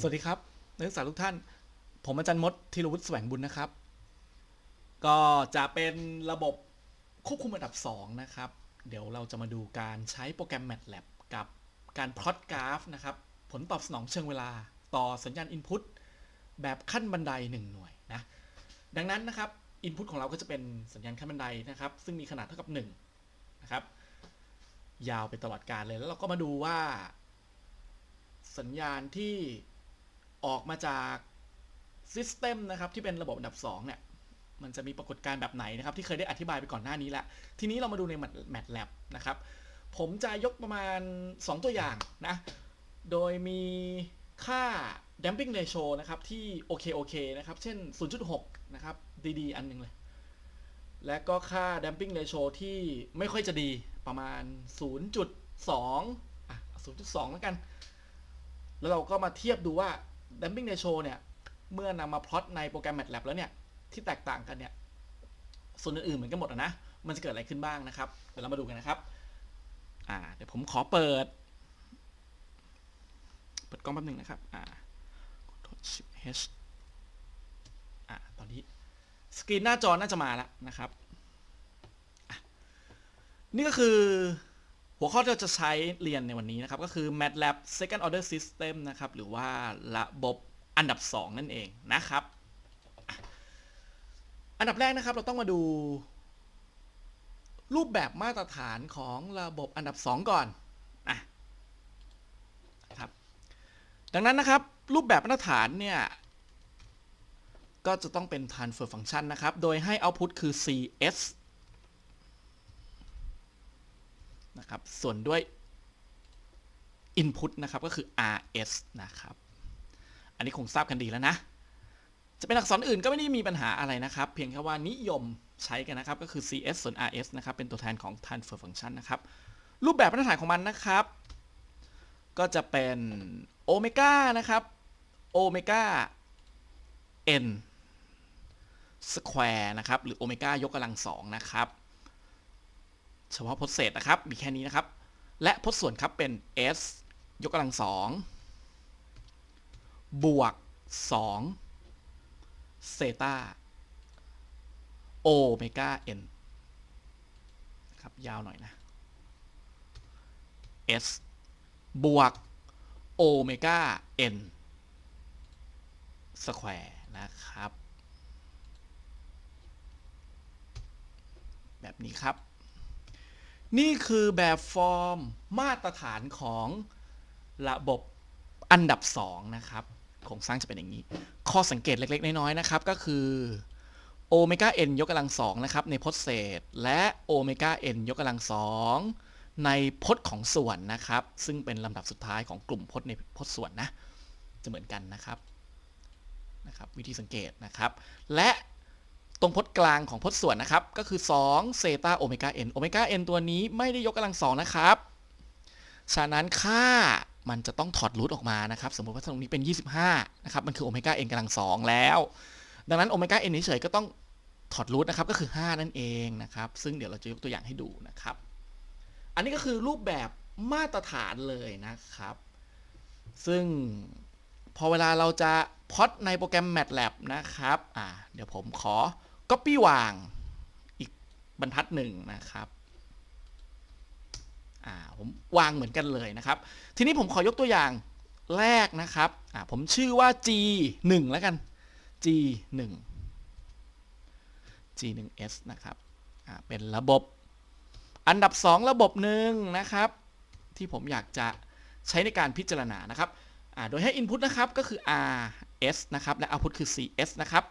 สวัสดีครับนักศึกษาทุกท่าน ผมอาจารย์มดธีรวุฒิแสวงบุญนะครับ ก็จะเป็นระบบควบคุมอันดับ 2 นะครับ เดี๋ยวเราจะมาดูการใช้โปรแกรม MATLAB กับการพลอตกราฟนะครับ ผลตอบสนองเชิงเวลาต่อสัญญาณ Input แบบขั้นบันได 1 หน่วยนะ ดังนั้นนะครับ Input ของเราก็จะเป็นสัญญาณขั้นบันไดนะครับ ซึ่งมีขนาดเท่ากับ1นะครับ ยาวไปตลอดการเลย แล้วเราก็มาดูว่า สัญญาณที่ ออกมาจาก System นะครับที่เป็นระบบอันดับ2เนี่ยมันจะมีปรากฏการณ์แบบไหนนะครับที่เคยได้อธิบายไปก่อนหน้านี้แล้วทีนี้เรามาดูใน MATLAB นะครับผมจะยกประมาณ 2 ตัวอย่างนะโดยมีค่า damping ratio นะครับที่โอเคโอเคนะครับเช่น 0.6 นะครับดีๆ อันหนึงเลย และก็ค่า damping ratio ที่ไม่ค่อยจะดีประมาณ 0.2อะ0.2 แล้วกัน แล้วเราก็มาเทียบดูว่า damping ratio เนี่ยเมื่อนำมาพลอตในโปรแกรม MATLAB แล้วเนี่ยที่แตกต่างกันเนี่ยส่วนอื่นๆเหมือนกันหมดนะ มันจะเกิดอะไรขึ้นบ้างนะครับ เดี๋ยวเรามาดูกันนะครับอ่าเดี๋ยวผมขอเปิด เปิดกล้องแป๊บหนึงนะครับอ่า Shift H อ่าตอนนี้สกรีนหน้าจอน่าจะมาแล้วนะครับอะนี่ก็คือ หัวข้อที่เราจะใช้เรียนในวันนี้นะครับ ก็คือ MATLAB Second Order System นะครับ หรือว่าระบบอันดับ 2 นั่นเองนะครับ อันดับแรกนะครับเราต้องมาดู รูปแบบมาตรฐานของระบบอันดับ 2 ก่อนนะครับดังนั้นนะครับ รูปแบบมาตรฐานเนี่ย ก็จะต้องเป็น transfer function นะครับ โดยให้ output คือ cs นะครับ ส่วนด้วย input นะครับ ก็คือ rs นะครับ อันนี้คงทราบกันดีแล้วนะ จะเป็นอักษรอื่นก็ไม่ได้มีปัญหาอะไรนะครับ เพียงแค่ว่านิยมใช้กันนะครับ ก็คือ cs ส่วน rs นะครับ เป็นตัวแทนของ transfer function นะครับ รูปแบบมาตรฐานของมันนะครับ ก็จะเป็นโอเมก้านะครับ โอเมก้า n สแควร์นะครับ หรือโอเมก้ายกกำลังสองนะครับ เฉพาะพจน์เศษนะครับ มีแค่นี้นะครับ และพจน์ส่วนครับเป็น s ยกกำลังสองบวก2เซตาโอเมก้า n นครับยาวหน่อยนะ s บวกโอเมก้า n สแควร์นะครับ แบบนี้ครับ นี่คือแบบฟอร์มมาตรฐานของระบบอันดับ 2 นะครับโครงสร้างจะเป็นอย่างนี้ ข้อสังเกตเล็ก ๆ น้อยๆนะครับ ก็คือโอเมก้า n ยกกำลังสองนะครับ ในพจน์เศษ และโอเมก้า n ยกกำลังสองในพจน์ของส่วนนะครับ ซึ่งเป็นลำดับสุดท้ายของกลุ่มพจน์ในพจน์ส่วนนะ จะเหมือนกันนะครับนะครับ วิธีสังเกตนะครับ และ ตรงพจน์กลางของพจน์ส่วนนะครับ ก็คือ2เซตาโอเมก้า n โอเมก้า n ตัวนี้ไม่ได้ยกกำลังสองนะครับ ฉะนั้นค่ามันจะต้องถอดรูทออกมานะครับ สมมติว่าตรงนี้เป็น 25 นะครับ มันคือโอเมก้า n กำลังสองแล้ว ดังนั้นโอเมก้า n เฉยๆก็ต้องถอดรูทนะครับ ก็คือ 5 นั่นเองนะครับ ซึ่งเดี๋ยวเราจะยกตัวอย่างให้ดูนะครับ อันนี้ก็คือรูปแบบมาตรฐานเลยนะครับ ซึ่งพอเวลาเราจะพอดในโปรแกรม MATLAB นะครับ อ่า เดี๋ยวผมขอ Copy วางอีกบรรทัดหนึ่งนะครับผมวางเหมือนกันเลยนะครับ ทีนี้ผมขอยกตัวอย่างแรกนะครับผมชื่อว่า G 1แล้วกัน G 1 G 1 S นะครับเป็นระบบ อันดับ 2 ระบบหนึ่งนะครับ ที่ผมอยากจะใช้ในการพิจารณานะครับโดยให้ Input นะครับก็คือ RS นะครับ และ Output คือ CS นะครับ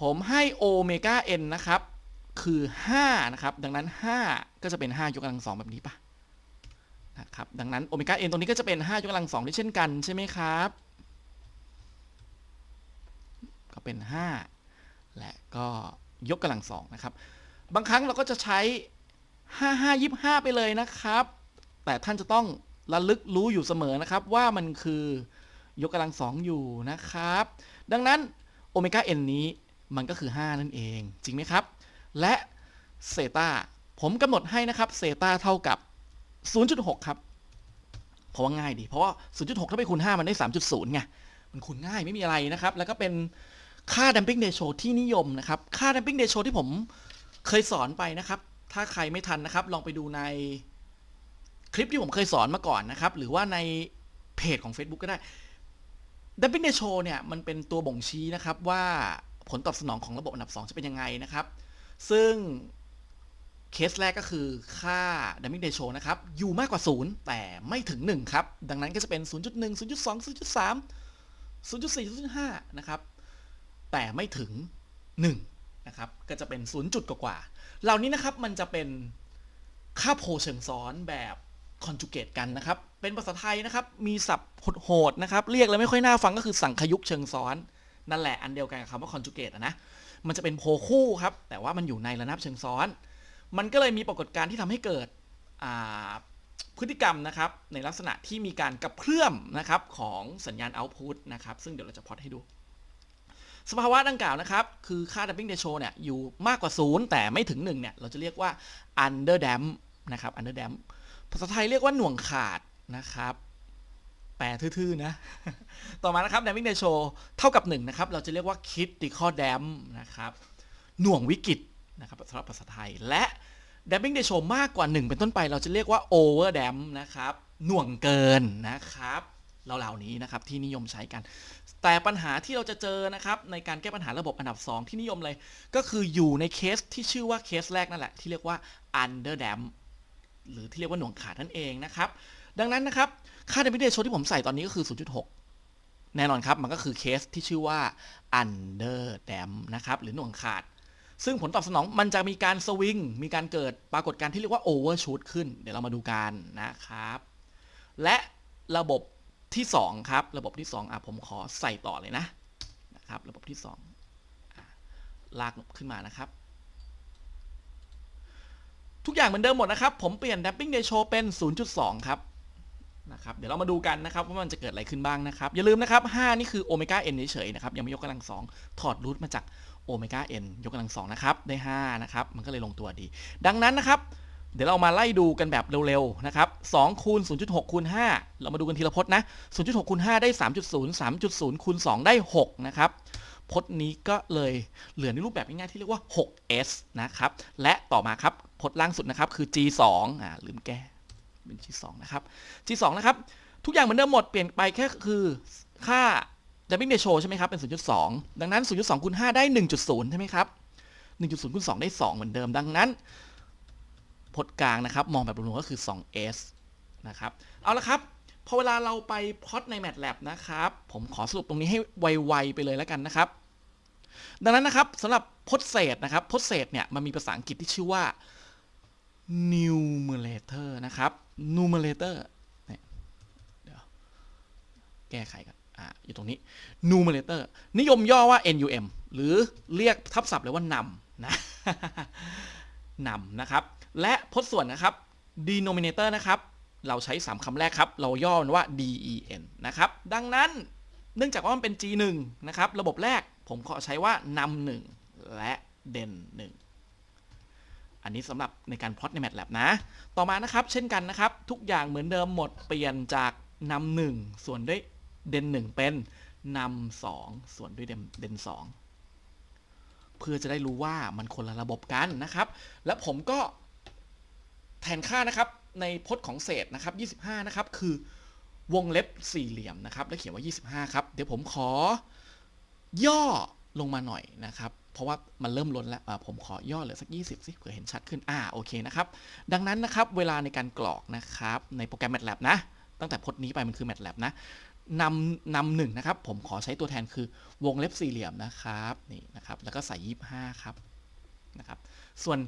ผมให้โอเมก้า n นะครับ คือ 5 นะครับ ดังนั้น 5 ก็จะเป็น 5 ยกกำลัง2แบบนี้ปะนะครับ ดังนั้นโอเมก้า n ตรงนี้ก็จะเป็น 5 ยกกำลัง2ด้วยเช่นกันใช่ไหมครับ ก็เป็น 5 และก็ยกกำลัง2นะครับ บางครั้งเราก็จะใช้ 5 5 25 ไปเลยนะครับ แต่ท่านจะต้องระลึกรู้อยู่เสมอนะครับ ว่ามันคือยกกำลัง2อยู่นะครับ ดังนั้นโอเมก้า n นี้ มันก็คือ 5 นั่นเอง จริงไหมครับ และเซตาผมกำหนดให้นะครับเซตาเท่ากับ 0.6 ครับเพราะว่าง่ายดี เพราะว่า 0.6 ถ้าไปคูณ 5 มันได้ 3.0 ไง มันคูณง่ายไม่มีอะไรนะครับ แล้วก็เป็นค่า damping ratio ที่นิยมนะครับ ค่า damping ratio ที่ผมเคยสอนไปนะครับ ถ้าใครไม่ทันนะครับ ลองไปดูในคลิปที่ผมเคยสอนมาก่อนนะครับ หรือว่าในเพจของ Facebook ก็ได้ damping ratio เนี่ย มันเป็นตัวบ่งชี้นะครับว่า ผลตอบสนองของระบบอันดับ 2 จะเป็นยังไงนะครับ ซึ่งเคสแรกก็คือค่า damping ratio นะครับ อยู่มากกว่า 0 แต่ไม่ถึง 1 ครับ ดังนั้นก็จะเป็น 0.1 0.2 0.3 0.4 0.5 นะครับ แต่ไม่ถึง 1 นะครับ ก็จะเป็น 0 จุดกว่าๆเหล่านี้นะครับมันจะเป็นค่าโพเชิงซ้อนแบบคอนจูเกตกันนะครับ เป็นภาษาไทยนะครับ มีศัพท์โหดๆนะครับ เรียกแล้วไม่ค่อยน่าฟังก็คือสังคยุกเชิงซ้อน นั่นแหละอันเดียวกันกับคำว่าคอนจูเกตนะ มันจะเป็นโพคู่ครับ แต่ว่ามันอยู่ในระนาบเชิงซ้อน มันก็เลยมีปรากฏการณ์ที่ทำให้เกิดพฤติกรรมนะครับ ในลักษณะที่มีการกระเพื่อมนะครับของสัญญาณ output นะครับ ซึ่งเดี๋ยวเราจะพอตให้ดู สภาวะดังกล่าวนะครับ คือค่า damping ratio เนี่ยอยู่มากกว่า 0 แต่ไม่ถึง 1 เนี่ย เราจะเรียกว่า under damp นะครับ under damp ภาษาไทยเรียกว่าหน่วงขาดนะครับ แปลทื่อๆนะ ต่อมานะครับ damping ratio เท่ากับ 1 นะครับ เราจะเรียกว่า critical damp นะครับ หน่วงวิกฤตนะครับสำหรับภาษาไทย และ damping ratio มากกว่า 1 เป็นต้นไป เราจะเรียกว่า over damp นะครับ หน่วงเกินนะครับเหล่านี้นะครับที่นิยมใช้กัน แต่ปัญหาที่เราจะเจอนะครับในการแก้ปัญหาระบบอันดับ 2 ที่นิยมเลย ก็คืออยู่ในเคสที่ชื่อว่าเคสแรกนั่นแหละ ที่เรียกว่า under damp หรือที่เรียกว่าหน่วงขาดนั่นเองนะครับ ดังนั้นนะครับ ค่า damping ratio ที่ผมใส่ตอนนี้ก็คือ 0.6 แน่นอนครับ มันก็คือเคสที่ชื่อว่า under damp นะครับ หรือหน่วงขาด ซึ่งผลตอบสนองมันจะมีการสวิง มีการเกิดปรากฏการณ์ที่เรียกว่า overshoot ขึ้น เดี๋ยวเรามาดูกันนะครับ และระบบที่ 2 ครับ ระบบที่ 2อะผมขอใส่ต่อเลยนะนะครับ ระบบที่2อะลากขึ้นมานะครับทุกอย่างเหมือนเดิมหมดนะครับ ผมเปลี่ยน damping ratio เป็น 0.2 ครับ นะครับเดี๋ยวเรามาดูกันนะครับว่ามันจะเกิดอะไรขึ้นบ้างนะครับ อย่าลืมนะครับ 5 นี่คือโอเมก้า n เฉยๆนะครับยังไม่ยกกำลัง2ถอดรูทมาจากโอเมก้า n ยกกำลัง2นะครับได้ 5 นะครับ มันก็เลยลงตัวดี ดังนั้นนะครับ เดี๋ยวเรามาไล่ดูกันแบบเร็วๆนะครับ2คูณ0.6คูณ5เรามาดูกันทีละพจน์นะ0.6คูณ5ได้ 3.0 3.0คูณ2ได้ 6 นะครับพจน์นี้ก็เลยเหลือในรูปแบบง่ายๆที่เรียกว่า 6s นะครับและต่อมาครับพจน์ล่างสุดนะครับคือ g2 อ่าลืมแก้ เป็น g2 นะครับ g2 นะครับ ทุกอย่างเหมือนเดิมหมดเปลี่ยนไปแค่คือค่า damping ratio ใช่ไหมครับเป็น 0.2 ดังนั้น 0.2คูณ5ได้ 1.0 ใช่ไหมครับ 1.0คูณ2ได้ 2 เหมือนเดิมดังนั้นพจน์กลางนะครับ มองแบบรวมๆก็คือ 2s นะครับ เอาละครับ พอเวลาเราไปพอตใน MATLAB นะครับ ผมขอสรุปตรงนี้ให้ไวๆไปเลยแล้วกันนะครับ ดังนั้นนะครับสำหรับพจน์เศษนะครับพจน์เศษเนี่ยมันมีภาษาอังกฤษที่ชื่อว่า numerator นะครับ numerator เนี่เดี๋ยวแก้ไขกันอ่าอยู่ตรงนี้ numerator นิยมย่อว่า num หรือเรียกทับศัพท์เลยว่านำนะนำนะครับ และพจน์ส่วนนะครับ denominator นะครับ เราใช้ 3คำแรกครับ เราย่อมันว่า den นะครับ ดังนั้นเนื่องจากว่ามันเป็น g1 นะครับ ระบบแรกผมขอใช้ว่านำหนึ่งและเด่นหนึ่ง อันนี้สำหรับในการพล็อตใน MATLAB นะ ต่อมานะครับ เช่นกันนะครับ ทุกอย่างเหมือนเดิมหมดเปลี่ยนจากนำหนึ่งส่วนด้วยเด่นหนึ่งเป็นนำสองส่วนด้วยเด่นสองเพื่อจะได้รู้ว่ามันคนละระบบกันนะครับ และผมก็แทนค่านะครับในพจน์ของเศษนะครับ 25 นะครับ คือวงเล็บสี่เหลี่ยมนะครับ แล้วเขียนว่า 25 ครับ เดี๋ยวผมขอย่อลงมาหน่อยนะครับ เพราะว่ามันเริ่มล้นแล้วผมขอย่อเหลือสัก 20สิเผื่อเห็นชัดขึ้นอ่าโอเคนะครับดังนั้นนะครับเวลาในการกรอกนะครับในโปรแกรม MATLAB นะ ตั้งแต่พจน์นี้ไปมันคือ MATLAB นะนำนำหนึ่งนะครับ ผมขอใช้ตัวแทนคือวงเล็บสี่เหลี่ยมนะครับนี่นะครับแล้วก็ใส่ 25 ครับนะครับส่วน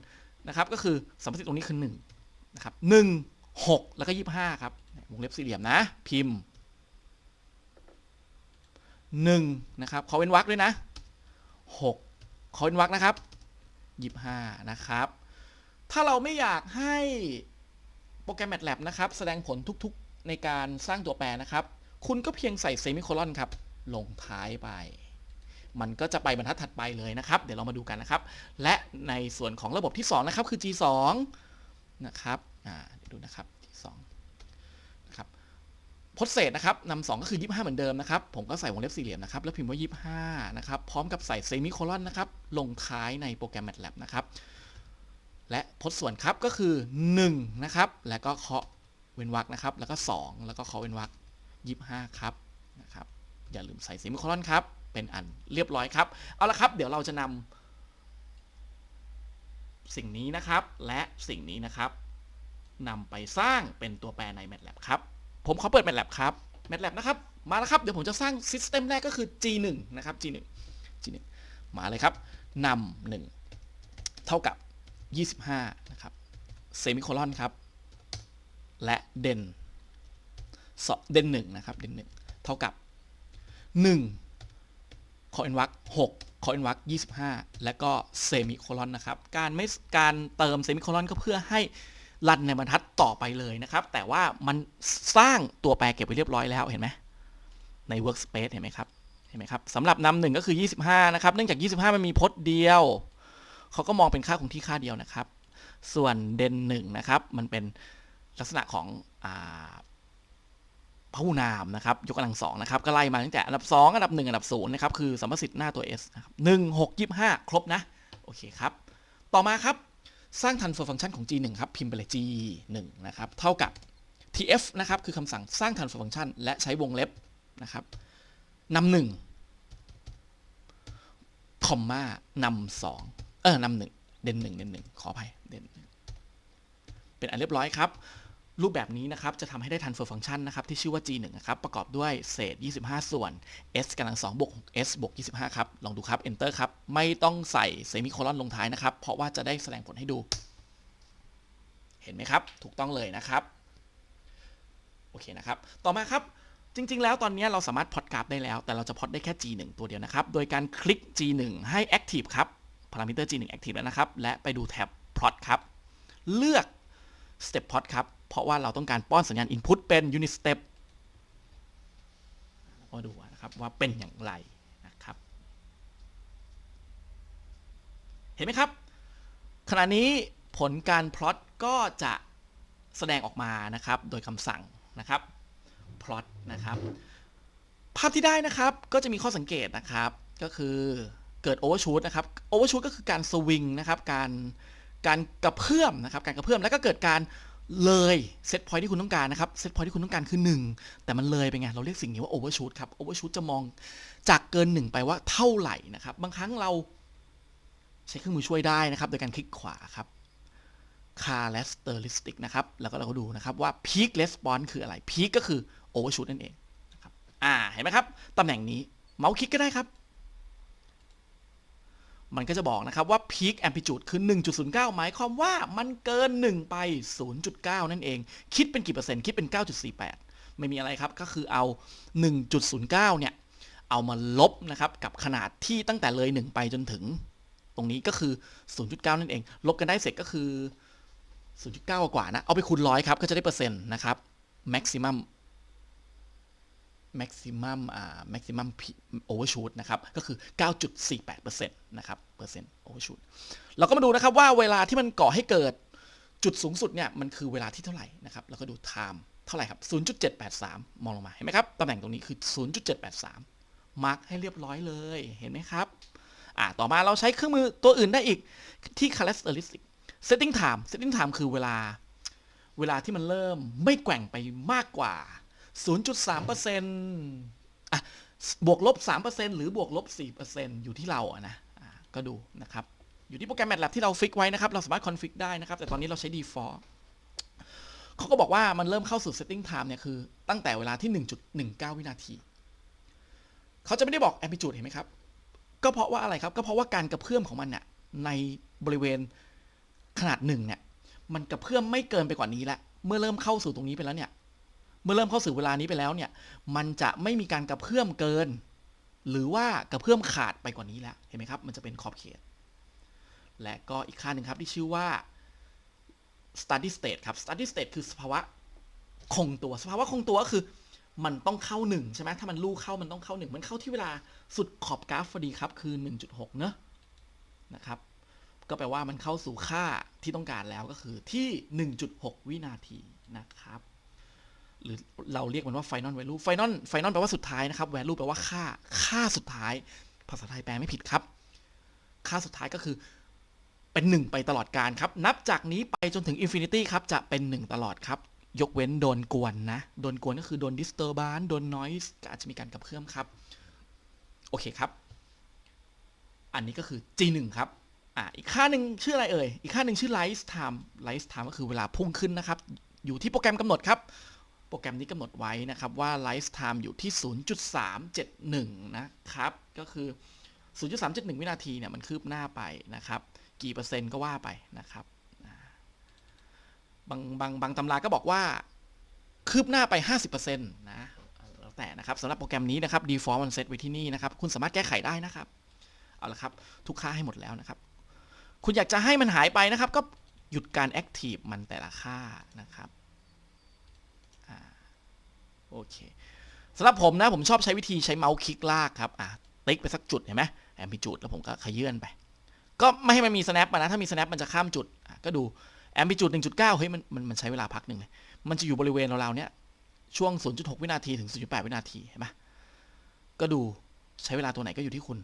นะครับก็คือสมมติตรงนี้คือ1นะครับ1 6 แล้วก็ 25 ครับ วงเล็บสี่เหลี่ยมนะ พิมพ์ 1 นะครับ ขอเว้นวรรคด้วยนะ 6 ขอเว้นวรรคนะครับ 25 นะครับ ถ้าเราไม่อยากให้โปรแกรม MATLAB นะครับ แสดงผลทุกๆในการสร้างตัวแปรนะครับ คุณก็เพียงใส่เซมิโคลอนครับ ลงท้ายไป มันก็จะไปบรรทัดถัดไปเลยนะครับ เดี๋ยวเรามาดูกันนะครับ และในส่วนของระบบที่ 2 นะครับ คือ G2 นะครับ อ่า เดี๋ยวดูนะครับ G2 พจน์เศษนะครับนำสองก็คือ 25 เหมือนเดิมนะครับ ผมก็ใส่วงเล็บสี่เหลี่ยมนะครับ แล้วพิมพ์ว่า 25 นะครับ พร้อมกับใส่เซมิโคลอนนะครับ ลงท้ายในโปรแกรม MATLAB นะครับ และพจน์ส่วนครับก็คือ 1 นะครับ แล้วก็เคาะเว้นวรรคนะครับ แล้วก็ 2 แล้วก็เคาะเว้นวรรค25 ครับ นะครับ อย่าลืมใส่เซมิโคลอนครับ เป็นอันเรียบร้อยครับ เอาละครับ เดี๋ยวเราจะนำสิ่งนี้นะครับ และสิ่งนี้นะครับนำไปสร้างเป็นตัวแปรใน MATLAB ครับ ผมขอเปิด MATLAB ครับ MATLAB นะครับ มาแล้วครับ เดี๋ยวผมจะสร้าง System แรกก็คือ G1 นะครับ G1 G1 มาเลยครับนำ1เท่ากับ 25 นะครับเซมิโคลอนครับ และเด่นสเด่น1นะครับ เด่น1เท่ากับ1คอเอ็นวัก6คอเอ็นวัก25 และก็เซมิโคลอนนะครับ การไม่การเติมเซมิโคลอนก็เพื่อให้ รันในบรรทัดต่อไปเลยนะครับ แต่ว่ามันสร้างตัวแปรเก็บไว้เรียบร้อยแล้วเห็นไหมใน workspace เห็นไหมครับเห็นไหมครับสำหรับนำหนึ่งก็คือ 25 นะครับ เนื่องจาก 25 มันมีพจน์เดียว เขาก็มองเป็นค่าคงที่ค่าเดียวนะครับ ส่วนเดนหนึ่งนะครับ มันเป็นลักษณะของอพหุนามนะครับ ยกกำลังสองนะครับ ก็ไล่มาตั้งแต่อันดับ 2 อันดับ 1 อันดับ0นะครับ คือสัมประสิทธิ์หน้าตัว S นะครับ1 6 25ครบนะ โอเคครับ ต่อมาครับ สร้าง transfer function ของ G1 ครับ พิมพ์ไปเลย G1 นะครับ เท่ากับ tf นะครับ คือคำสั่งสร้าง transfer function และใช้วงเล็บนะครับนำหนึ่งคอมมานำสองเออนำหนึ่งเด่นหนึ่งเด่นหนึ่งขออภัยเด่นหนึ่งเป็นอันเรียบร้อยครับ รูปแบบนี้นะครับจะทำให้ได้ transfer function นะครับที่ชื่อว่า g1 นะครับประกอบด้วยเศษ 25 ส่วน s กำลัง2บวก s บวก 25 ครับ ลองดูครับ enter ครับ ไม่ต้องใส่เซมิโคลอนลงท้ายนะครับ เพราะว่าจะได้แสดงผลให้ดู เห็นไหมครับ ถูกต้องเลยนะครับ โอเคนะครับ ต่อมาครับจริง ๆ แล้วตอนนี้เราสามารถพอดกราฟได้แล้ว แต่เราจะพอดได้แค่ G1 ตัวเดียวนะครับ โดยการคลิก G1 ให้ Active ครับ พารามิเตอร์ G1 Active แล้วนะครับ และไปดูแท็บ Plot ครับ เลือก Step Plot ครับ เพราะว่าเราต้องการป้อนสัญญาณ Input เป็น Unit Step มาดูนะครับว่าเป็นอย่างไรนะครับ เห็นไหมครับ ขณะนี้ผลการพลอตก็จะแสดงออกมานะครับ โดยคำสั่งนะครับ plot นะครับ ภาพที่ได้นะครับก็จะมีข้อสังเกตนะครับ ก็คือเกิด overshoot นะครับ overshoot ก็คือการสวิงนะครับ การการกระเพื่อมนะครับ การกระเพื่อมแล้วก็เกิดการ เลยเซตพอยที่คุณต้องการนะครับเซตพอยที่คุณต้องการคือ 1 แต่มันเลยไปไงเราเรียกสิ่งนี้ว่า overshoot ครับ overshoot จะมองจากเกิน 1 ไปว่าเท่าไหร่นะครับ บางครั้งเราใช้เครื่องมือช่วยได้นะครับ โดยการคลิกขวาครับ characteristic นะครับ แล้วก็เราก็ดูนะครับว่า peak response คืออะไร peak ก็คือ overshoot นั่นเองนะครับอ่าเห็นไหมครับ ตำแหน่งนี้เมาส์คลิกก็ได้ครับ มันก็จะบอกนะครับว่า peak amplitude คือ 1.09 หมายความว่ามันเกิน 1 ไป 0.9 นั่นเอง คิดเป็นกี่เปอร์เซ็นต์ คิดเป็น 9.48 ไม่มีอะไรครับ ก็คือเอา 1.09 เนี่ย เอามาลบนะครับ กับขนาดที่ตั้งแต่เลย 1 ไปจนถึง ตรงนี้ก็คือ 0.9 นั่นเอง ลบกันได้เสร็จก็คือ 0.9 กว่านะ เอาไปคูณร้อยครับ ก็จะได้เปอร์เซ็นต์นะครับ maximum maximum อ่า maximum overshoot นะครับก็คือ 9.48%นะครับเปอร์เซ็นต์ overshoot เราก็มาดูนะครับว่าเวลาที่มันก่อให้เกิดจุดสูงสุดเนี่ยมันคือเวลาที่เท่าไหร่นะครับแล้วก็ดู time เท่าไหร่ครับ 0.783 มองลงมา เห็นไหมครับ ตำแหน่งตรงนี้คือ 0.783 มาร์กให้เรียบร้อยเลย เห็นไหมครับ อ่า ต่อมาเราใช้เครื่องมือตัวอื่นได้อีกที่ characteristic setting time setting time คือเวลา เวลาที่มันเริ่มไม่แกว่งไปมากกว่า 0.3%อะบวกลบ 3%หรือบวกลบ 4%อยู่ที่เราอะนะอ่าก็ดูนะครับ อยู่ที่โปรแกรม MATLAB ที่เราฟิกไว้นะครับ เราสามารถคอนฟิกได้นะครับ แต่ตอนนี้เราใช้ default เขาก็บอกว่ามันเริ่มเข้าสู่ setting time เนี่ยคือตั้งแต่เวลาที่ 1.19 วินาที เขาจะไม่ได้บอก amplitude เห็นไหมครับ ก็เพราะว่าอะไรครับ ก็เพราะว่าการกระเพื่อมของมันเนี่ยในบริเวณขนาดหนึ่งเนี่ย มันกระเพื่อมไม่เกินไปกว่านี้แล้วเมื่อเริ่มเข้าสู่ตรงนี้ไปแล้วเนี่ย เมื่อเริ่มเข้าสู่เวลานี้ไปแล้วเนี่ย มันจะไม่มีการกระเพื่อมเกิน หรือว่ากระเพื่อมขาดไปกว่านี้แล้ว เห็นไหมครับ มันจะเป็นขอบเขต และก็อีกค่าหนึ่งครับที่ชื่อว่า steady state ครับ steady state คือสภาวะคงตัว สภาวะคงตัวก็คือ มันต้องเข้าหนึ่งใช่ไหมถ้ามันลู่เข้ามันต้องเข้าหนึ่งมันเข้าที่เวลาสุดขอบกราฟพอดีครับ คือ 1.6 เนอะนะครับ ก็แปลว่ามันเข้าสู่ค่าที่ต้องการแล้วก็คือที่ 1.6 วินาทีนะครับ หรือเราเรียกมันว่า final value final final แปลว่าสุดท้ายนะครับ value แปลว่าค่า ค่าสุดท้าย ภาษาไทยแปลไม่ผิดครับ ค่าสุดท้ายก็คือเป็นหนึ่งไปตลอดการครับ นับจากนี้ไปจนถึง infinity ครับ จะเป็นหนึ่งตลอดครับ ยกเว้นโดนกวนนะ โดนกวนก็คือโดน disturbance โดน noise ก็อาจจะมีการกระเพื่อมครับ โอเคครับ อันนี้ก็คือ G1 ครับอ่าอีกค่าหนึ่งชื่ออะไรเอ่ย อีกค่าหนึ่งชื่อ rise time rise time ก็คือเวลาพุ่งขึ้นนะครับ อยู่ที่โปรแกรมกำหนดครับ โปรแกรมนี้กำหนดไว้นะครับว่า rise time อยู่ที่ 0.371 นะครับ ก็คือ 0.371 วินาทีเนี่ยมันคืบหน้าไปนะครับ กี่เปอร์เซ็นต์ก็ว่าไปนะครับ บางบางบางตำราก็บอกว่าคืบหน้าไป 50%นะแล้วแต่นะครับสำหรับโปรแกรมนี้นะครับ default มันเซตไว้ที่นี่นะครับ คุณสามารถแก้ไขได้นะครับ เอาละครับ ทุกค่าให้หมดแล้วนะครับ คุณอยากจะให้มันหายไปนะครับ ก็หยุดการ active มันแต่ละค่านะครับ โอเคสำหรับผมนะผมชอบใช้วิธีใช้เมาส์คลิกลากครับอะติ๊กไปสักจุดเห็นไหมแอมพิจูดแล้วผมก็ขยื่นไป ก็ไม่ให้มันมี snap นะถ้ามี snap มันจะข้ามจุดก็ดูแอมพิจูด1.9เฮ้ยมันมันมันใช้เวลาพักหนึ่งเลยมันจะอยู่บริเวณราวๆเนี้ยช่วง 0.6 วินาทีถึง 0.8 วินาทีเห็นไหมก็ดูใช้เวลาตัวไหนก็อยู่ที่คุณ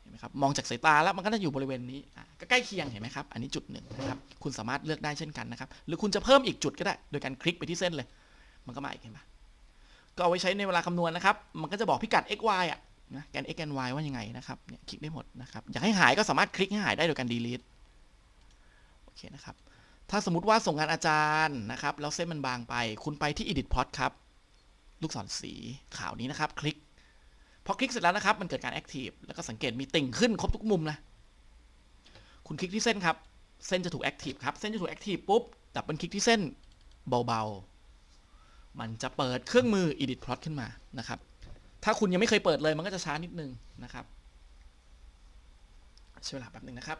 เห็นไหมครับมองจากสายตาแล้วมันก็จะอยู่บริเวณนี้ก็ใกล้เคียงเห็นไหมครับอันนี้จุดหนึ่งนะครับคุณสามารถเลือกได้เช่นกันนะครับหรือคุณจะเพิ่มอีกจุดก็ได้ โดยการคลิกไปที่เส้นเลย มันก็มาอีกเห็นปะ ก็เอาไว้ใช้ในเวลาคำนวณนะครับ มันก็จะบอกพิกัด x y อะนะแกน x แกน y ว่ายังไงนะครับเนี่ยคลิกได้หมดนะครับ อยากให้หายก็สามารถคลิกให้หายได้โดยการ delete โอเคนะครับ ถ้าสมมติว่าส่งงานอาจารย์นะครับ แล้วเส้นมันบางไป คุณไปที่ edit plot ครับ ลูกศรสีขาวนี้นะครับ คลิก พอคลิกเสร็จแล้วนะครับ มันเกิดการ active แล้วก็สังเกตมีติ่งขึ้นครบทุกมุมนะ คุณคลิกที่เส้นครับ เส้นจะถูก active ครับ เส้นจะถูก active ปุ๊บ ดับเบิลคลิกที่เส้นเบาๆ มันจะเปิดเครื่องมือ edit plot ขึ้นมานะครับ ถ้าคุณยังไม่เคยเปิดเลยมันก็จะช้านิดนึงนะครับใช้เวลาแป๊บหนึ่งนะครับ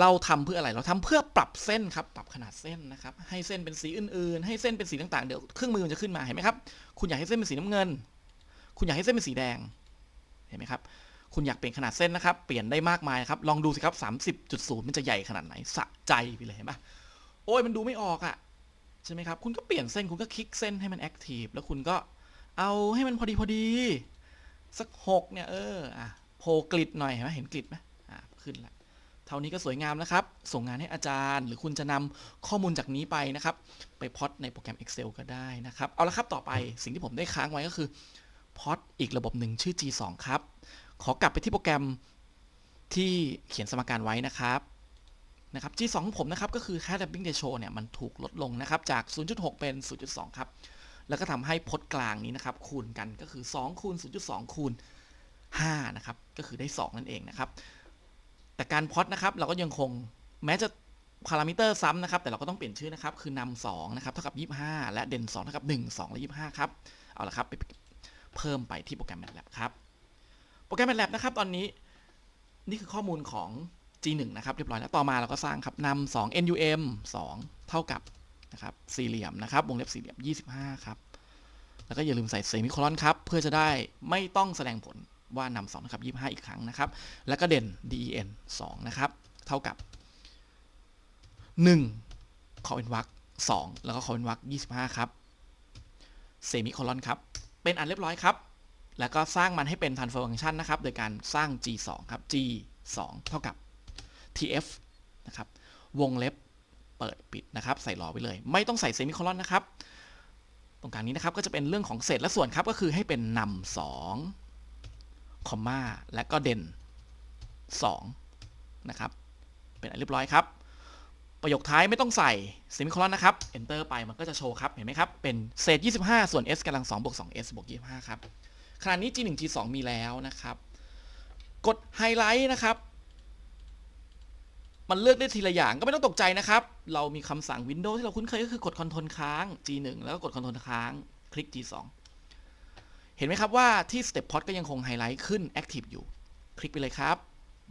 เราทำเพื่ออะไร เราทำเพื่อปรับเส้นครับ ปรับขนาดเส้นนะครับ ให้เส้นเป็นสีอื่นๆ ให้เส้นเป็นสีต่างๆ เดี๋ยวเครื่องมือมันจะขึ้นมาเห็นไหมครับ คุณอยากให้เส้นเป็นสีน้ำเงิน คุณอยากให้เส้นเป็นสีแดง เห็นไหมครับ คุณอยากเปลี่ยนขนาดเส้นนะครับ เปลี่ยนได้มากมายครับ ลองดูสิครับ 30.0 มันจะใหญ่ขนาดไหน สะใจไปเลยเห็นปะโอ้ยมันดูไม่ออกอะ่ะ ใช่ไหมครับ คุณก็เปลี่ยนเส้นคุณก็คลิกเส้นให้มันแอคทีฟแล้วคุณก็เอาให้มันพอดีพอดี สักหกเนี่ยเอออะโผล่กริดหน่อยเห็นไหมเห็นกริดไหมอะขึ้นละเท่านี้ก็สวยงามแล้วครับ ส่งงานให้อาจารย์ หรือคุณจะนำข้อมูลจากนี้ไปนะครับ ไปพอดในโปรแกรม Excel ก็ได้นะครับ เอาละครับต่อไปสิ่งที่ผมได้ค้างไว้ก็คือพอดอีกระบบหนึ่งชื่อ G2 ครับ ขอกลับไปที่โปรแกรมที่เขียนสมการไว้นะครับ นะครับ G2 ของผมนะครับก็คือค่า Damping Ratio เนี่ยมันถูกลดลงนะครับจาก 0.6 เป็น 0.2 ครับ แล้วก็ทำให้พจน์กลางนี้นะครับคูณกันก็คือ 2 คูณ 0.2 คูณ 5 นะครับ ก็คือได้ 2 นั่นเองนะครับ แต่การพดนะครับเราก็ยังคงแม้จะพารามิเตอร์ซ้ำนะครับ แต่เราก็ต้องเปลี่ยนชื่อนะครับ คือนำ2นะครับเท่ากับ 25 และเด่น2เท่ากับ 1 2 และ 25 ครับ เอาละครับไปเพิ่มไปที่โปรแกรม MATLAB ครับ โปรแกรม MATLAB นะครับ ตอนนี้นี่คือข้อมูลของ G1 นะครับเรียบร้อยแล้วต่อมาเราก็สร้างครับนำ2 NUM 2 เท่ากับนะครับสี่เหลี่ยมนะครับวงเล็บสี่เหลี่ยม 25 ครับ แล้วก็อย่าลืมใส่เซมิโคลอนครับ เพื่อจะได้ไม่ต้องแสดงผลว่านำ2เท่ากับ25 อีกครั้งนะครับ แล้วก็เด่น den 2 นะครับ เท่ากับ 1 ขอเป็นวรรค2แล้วก็ขอเป็นวรรค25 ครับเซมิโคลอนครับ เป็นอันเรียบร้อยครับ แล้วก็สร้างมันให้เป็น transfer function นะครับ โดยการสร้าง g2 ครับ g2 เท่ากับ tf นะครับ วงเล็บเปิดปิดนะครับ ใส่รอไว้เลย ไม่ต้องใส่เซมิโคลอนนะครับ ตรงกลางนี้นะครับ ก็จะเป็นเรื่องของเศษและส่วนครับ ก็คือให้เป็นนำสองคอมมาและก็เด่น2นะครับ เป็นอันเรียบร้อยครับ ประโยคท้ายไม่ต้องใส่เซมิโคลอนนะครับ enter ไปมันก็จะโชว์ครับ เห็นไหมครับ เป็นเศษ 25 ส่วน s กำลัง2บวก 2s บวก25 ครับขณะนี้ g 1 g 2 มีแล้วนะครับ กดไฮไลท์นะครับ มันเลือกได้ทีละอย่างก็ไม่ต้องตกใจนะครับ เรามีคำสั่ง Windows ที่เราคุ้นเคยก็คือกด Ctrl ค้าง G1 แล้วก็กด Ctrl ค้าง คลิก G2 เห็นไหมครับว่าที่ Step Pod ก็ยังคงไฮไลท์ขึ้น Active อยู่ คลิกไปเลยครับ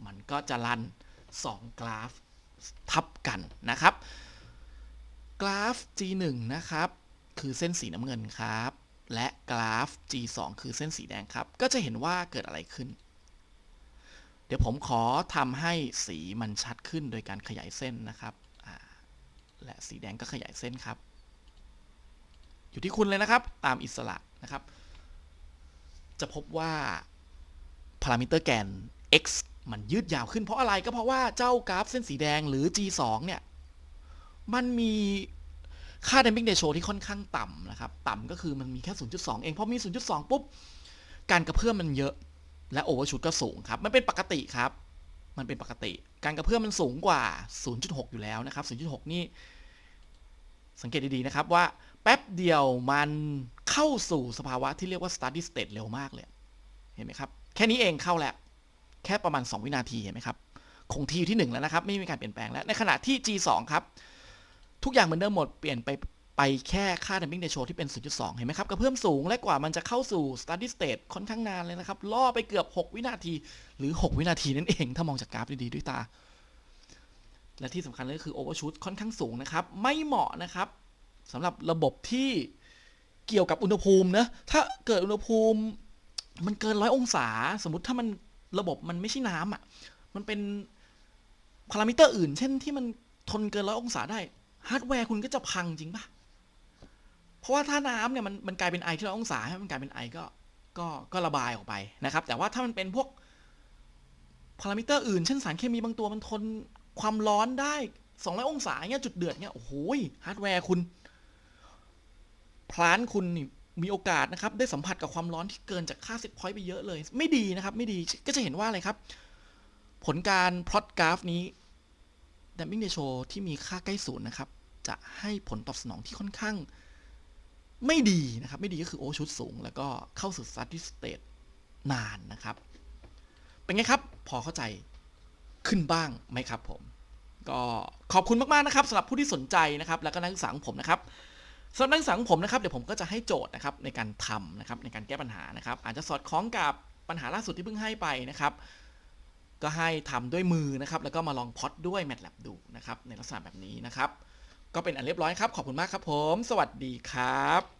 มันก็จะรัน 2 กราฟทับกันนะครับ กราฟ G1 นะครับ คือเส้นสีน้ำเงินครับ และกราฟ G2 คือเส้นสีแดงครับ ก็จะเห็นว่าเกิดอะไรขึ้น เดี๋ยวผมขอทำให้สีมันชัดขึ้นโดยการขยายเส้นนะครับ และสีแดงก็ขยายเส้นครับ อยู่ที่คุณเลยนะครับ ตามอิสระนะครับ จะพบว่าพารามิเตอร์แกน x มันยืดยาวขึ้นเพราะอะไรก็เพราะว่าเจ้ากราฟเส้นสีแดงหรือ g2 เนี่ย มันมีค่า damping ratio ที่ค่อนข้างต่ำนะครับ ต่ำก็คือมันมีแค่ 0.2 เอง เพอมี 0.2 ปุ๊บ การกระเพื่อมมันเยอะ และโอเวอร์ชูตก็สูงครับ มันเป็นปกติครับ มันเป็นปกติ การกระเพื่อมมันสูงกว่า 0.6 อยู่แล้วนะครับ 0.6 นี่ สังเกตดี ๆ นะครับว่าแป๊บเดียวมันเข้าสู่สภาวะที่เรียกว่า steady state เร็วมากเลย เห็นไหมครับ แค่นี้เองเข้าแล้ว แค่ประมาณ 2 วินาที เห็นไหมครับ คงทีอยู่ที่ 1 แล้วนะครับ ไม่มีการเปลี่ยนแปลงแล้ว ในขณะที่ G2 ครับ ทุกอย่างเหมือนเดิมหมด เปลี่ยนไป ไปแค่ค่า damping ratio ที่เป็น 0.2 เห็นไหมครับกระเพื่อมสูงและกว่ามันจะเข้าสู่ steady state ค่อนข้างนานเลยนะครับ ล่อไปเกือบ 6 วินาที หรือ 6 วินาทีนั่นเอง ถ้ามองจากกราฟดีๆด้วยตา และที่สำคัญเลยก็คือ overshoot ค่อนข้างสูงนะครับ ไม่เหมาะนะครับสำหรับระบบที่เกี่ยวกับอุณหภูมินะ ถ้าเกิดอุณหภูมิ มันเกินร้อยองศา สมมติถ้ามันระบบมันไม่ใช่น้ำอะ มันเป็นพารามิเตอร์อื่น เช่นที่มันทนเกินร้อยองศาได้ฮาร์ดแวร์คุณก็จะพังจริงปะ เพราะว่าถ้าน้ำเนี่ยมันมันกลายเป็นไอที่ร้อยองศาให้มันกลายเป็นไอก็ก็ก็ระบายออกไปนะครับ แต่ว่าถ้ามันเป็นพวกพารามิเตอร์อื่น เช่นสารเคมีบางตัวมันทนความร้อนได้ 200 องศาเงี้ยจุดเดือดเงี้ยโอ้โหฮาร์ดแวร์คุณ พลานคุณมีโอกาสนะครับ ได้สัมผัสกับความร้อนที่เกินจากค่าเซตพอยต์ไปเยอะเลย ไม่ดีนะครับ ไม่ดีก็จะเห็นว่าอะไรครับ ผลการพลอตกราฟนี้ damping ratio ที่มีค่าใกล้ศูนย์นะครับ จะให้ผลตอบสนองที่ค่อนข้าง ไม่ดีนะครับ ไม่ดีก็คือโอชุดสูง แล้วก็เข้าสู่ steady state นานนะครับ เป็นไงครับ พอเข้าใจขึ้นบ้างไหมครับผม ก็ขอบคุณมากๆนะครับสำหรับผู้ที่สนใจนะครับ แล้วก็นักศึกษาของผมนะครับสำหรับนักศึกษาของผมนะครับเดี๋ยวผมก็จะให้โจทย์นะครับในการทำนะครับในการแก้ปัญหานะครับ อาจจะสอดคล้องกับปัญหาล่าสุดที่เพิ่งให้ไปนะครับก็ให้ทำด้วยมือนะครับ แล้วก็มาลองพอดด้วย MATLAB ดูนะครับ ในลักษณะแบบนี้นะครับ ก็เป็นอันเรียบร้อยครับ ขอบคุณมากครับผม สวัสดีครับ